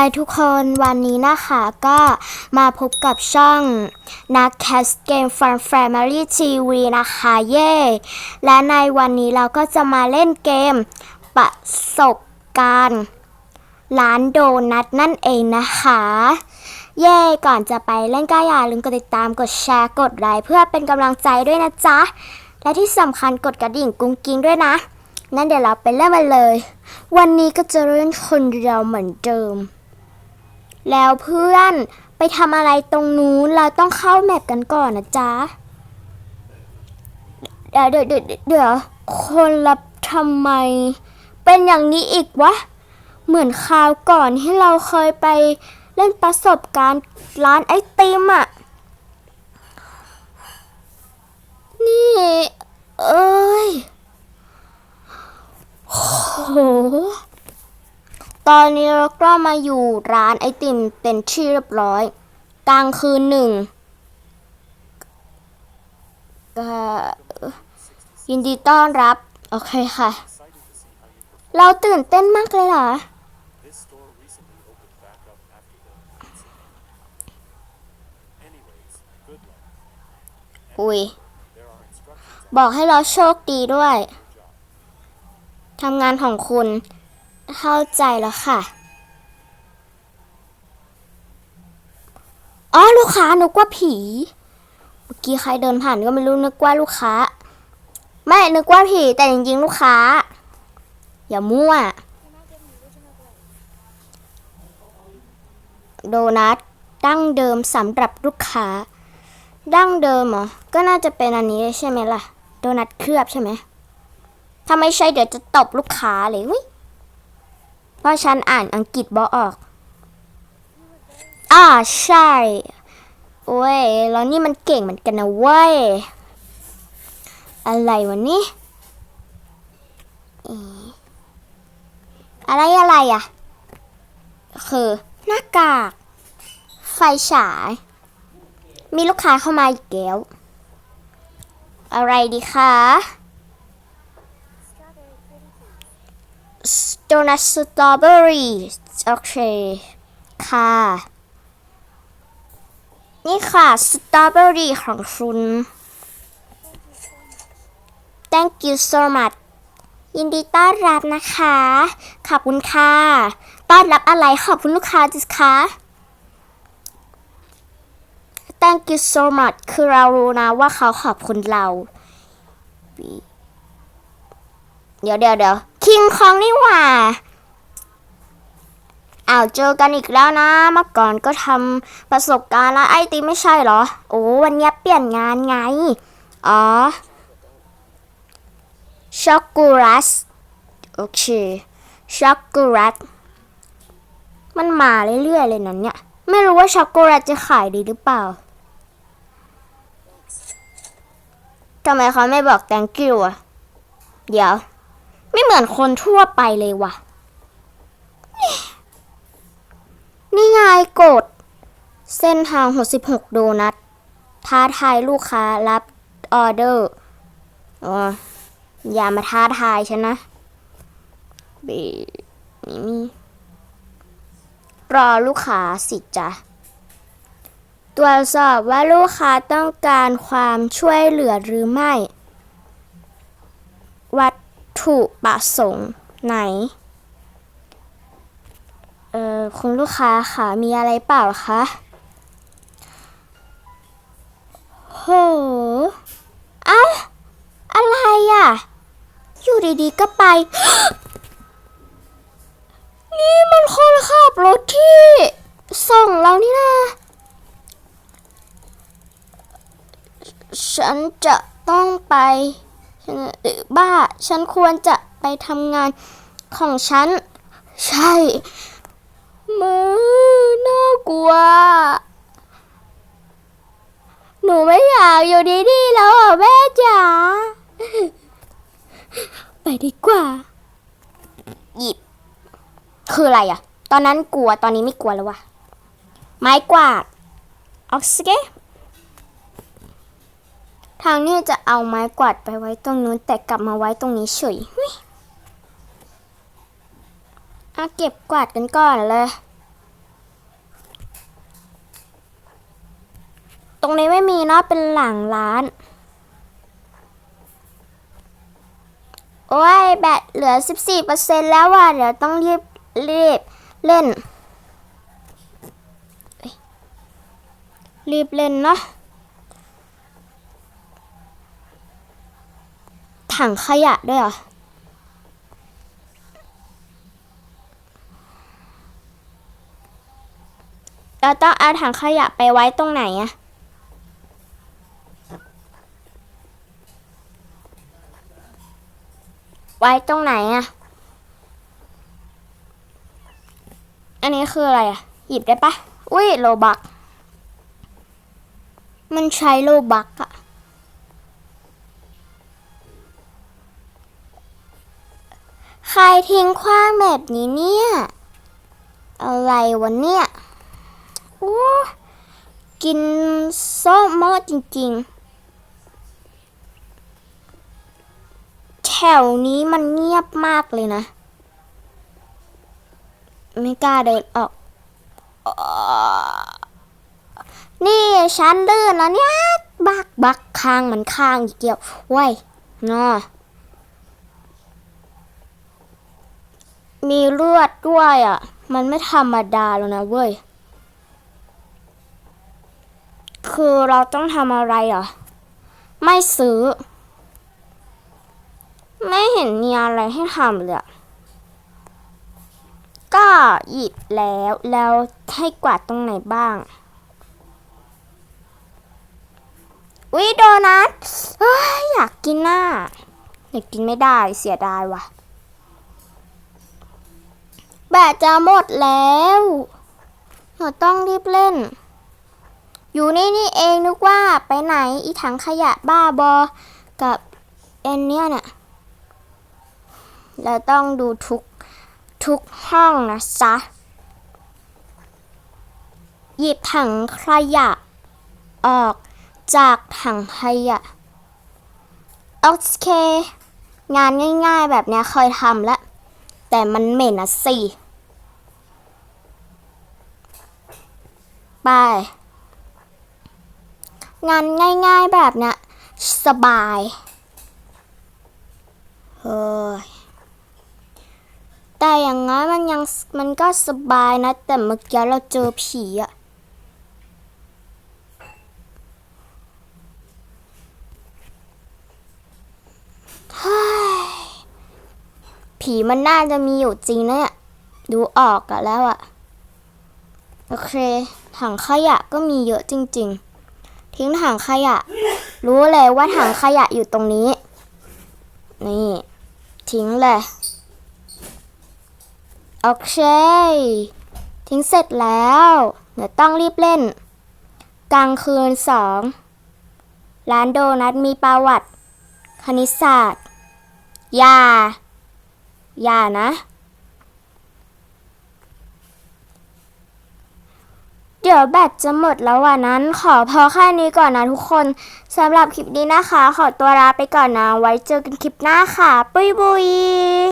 ายทุกคนวันนี้นะคะก็มาพบกับช่องนักแคสเกม Fun Family TV นะคะเย่และในวันนี้เราก็จะมาเล่นเกมประสบการณ์ร้านโดนัทนั่นเองนะคะ เย่ก่อนจะไปเล่นก็อย่าลืมกดติดตามกดแชร์กดไลค์เพื่อเป็นกำลังใจด้วยนะจ๊ะ และที่สำคัญกดกระดิ่งกุ้งกิ้งด้วยนะงั้นเดี๋ยวเราไปเริ่มกันเลย วันนี้ก็จะเล่นคนเดียวเหมือนเดิม แล้วเพื่อนไปทำอะไรตรงนู้น เราต้องเข้าแมปกันก่อนนะจ๊ะ เดี๋ยวเดี๋ยวเดี๋ยวคนรับทำไม เป็นอย่างนี้อีกวะ เหมือนคราวก่อนที่เราเคยไปเล่นประสบการณ์ร้านไอติมอะ่ะ เอ้ย โห ตอนนี้เราก็มาอยู่ร้านไอติมเป็นที่เรียบร้อย กลางคืนหนึ่งยินดีต้อนรับ โอเคค่ะ เราตื่นเต้นมากเลยเหรอ อุ้ย บอกให้เราโชคดีด้วย ทำงานของคุณ เข้าใจแล้วค่ะ อ๋อลูกค้านึกว่าผี เมื่อกี้ใครเดินผ่านก็ไม่รู้นึกว่าลูกค้า ไม่นึกว่าผีแต่จริงๆลูกค้า อย่ามั่ว โดนัทดั้งเดิมสำหรับลูกค้า ดั้งเดิมเหรอ ก็น่าจะเป็นอันนี้ใช่ไหมล่ะ โดนัทเคลือบใช่ไหมถ้าไม่ใช่เดี๋ยวจะตบลูกค้าเลยว้ย เพราะฉันอ่านอังกฤษบอออกอ่าใช่โอ้ยแล้วนี่มันเก่งเหมือนกันนะเว้ย อะไรวะนี่อะไรอะไรอะ คือหน้ากาก ไฟฉาย มีลูกค้าเข้ามาอีกแล้ว อะไรดีคะ โดนัทสตรอเบอรี่โอเค ค่ะ นี่ค่ะ สตรอเบอรี่ของคุณ thank you so much ยินดีต้อนรับนะคะ ขอบคุณค่ะ ต้อนรับอะไรขอบคุณลูกค้าจิคะ thank you so much คือเรารู้นะว่าเขาขอบคุณเรา เดี๋ยวเดี๋ยวเดี๋ยวคิงคองนี่หว่าอ้าวเจอกันอีกแล้วนะ เมื่อก่อนก็ทำประสบการณ์แล้วไอติไม่ใช่เหรอ โอ้วันนี้เปลี่ยนงานไง อ๋อ ช็อกโกแลตโอเค ช็อกโกแลตมันมาเรื่อยๆเลยนะเนี่ย ไม่รู้ว่าช็อกโกแลตจะขายดีหรือเปล่าทำไมเขาไม่บอก thank you อะ เดี๋ยว ไม่เหมือนคนทั่วไปเลยว่ะ นี่ไงกด เส้นทาง 66 โดนัท ท้าทายลูกค้ารับออเดอร์อ๋ออย่ามาท้าทายฉันนะเบนี่มีรอลูกค้าสิจ้ะตรวจสอบว่าลูกค้าต้องการความช่วยเหลือหรือไม่ ถุประสงค์ไหน เอ่อคุณลูกค้าค่ะ มีอะไรเปล่าคะโหเอ้าอะไรอะ อยู่ดีๆก็ไป นี่มันคนขับรถที่ ส่งเรานี่นะ ฉันจะต้องไป ฉันเอ่อบ้า ฉันควรจะไปทำงานของฉัน ใช่ มือน่ากลัว หนูไม่อยากอยู่ดีๆแล้วอะแม่จ๋า ไปดีกว่า หยิบ คืออะไรอะ ตอนนั้นกลัว ตอนนี้ไม่กลัวแล้ววะ ไม้กวาดออกซิเก ทางนี้จะเอาไม้กวาดไปไว้ตรงนู้นแต่กลับมาไว้ตรงนี้เฉยเอาเก็บกวาดกันก่อนเลย ตรงนี้ไม่มีเนาะเป็นหลังร้าน โอ้ยแบตเหลือ 14%แล้วว่ะเดี๋ยวต้องรีบรีบเล่น รีบเล่นเนาะ ถังขยะด้วยเหรอ เราต้องเอาถังขยะไปไว้ตรงไหนอะไว้ตรงไหนอะอันนี้คืออะไรอะหยิบได้ปะ อุ้ยโลบัก มันใช้โลบักอะ ทิ้งขว้างแบบนี้เนี่ย อะไรวะเนี่ยโอ้กินโซ่หม้อจริงๆ แถวนี้มันเงียบมากเลยนะ ไม่กล้าเดินออกอนี่ฉันลื่นแล้วเนี่ย บักบักคางมือนคางอีกเกี่ยวไว้นอ มีเลือดด้วยอะ มันไม่ธรรมดาแล้วนะเว้ย คือเราต้องทำอะไรเหรอไม่ซื้อ ไม่เห็นมีอะไรให้ทำเลยอะก็หยิบแล้วแล้วให้กวาดตรงไหนบ้างวิโดนัทอยากกินน่ะอยากกินไม่ได้เสียดายว่ะ แบตจะหมดแล้วเราต้องรีบเล่น อยู่นี่นี่เองนึกว่าไปไหนอีถังขยะบ้าบอ กับเอ็นเนี่ยน่ะเราต้องดูทุกทุกห้องนะจ๊ะ หยิบถังขยะ ออกจากถังขยะ โอเค งานง่ายๆแบบเนี้ยเคยทำแล้ว แต่มันเหม็นอะสิ ไป งานง่ายๆแบบเนี้ยสบายเฮ้ยแต่อย่างงั้นมันยังมันก็สบายนะ แต่เมื่อกี้เราเจอผีอะเฮ้ยผีมันน่าจะมีอยู่จริงนะเนี่ยดูออกอะแล้วอะโอเค ถังขยะก็มีเยอะจริง ๆ ทิ้งถังขยะ รู้เลยว่าถังขยะอยู่ตรงนี้ นี่ ทิ้งเลยโอเค ทิ้งเสร็จแล้ว เดี๋ยวต้องรีบเล่น กลางคืนสองร้านโดนัทมีประวัติ คณิตศาสตร์ยายานะ เดี๋ยวแบตจะหมดแล้ววันนั้น ขอพอแค่นี้ก่อนนะทุกคนสำหรับคลิปนี้นะคะ ขอตัวลาไปก่อนนะ ไว้เจอกันคลิปหน้าค่ะ ปุยบุย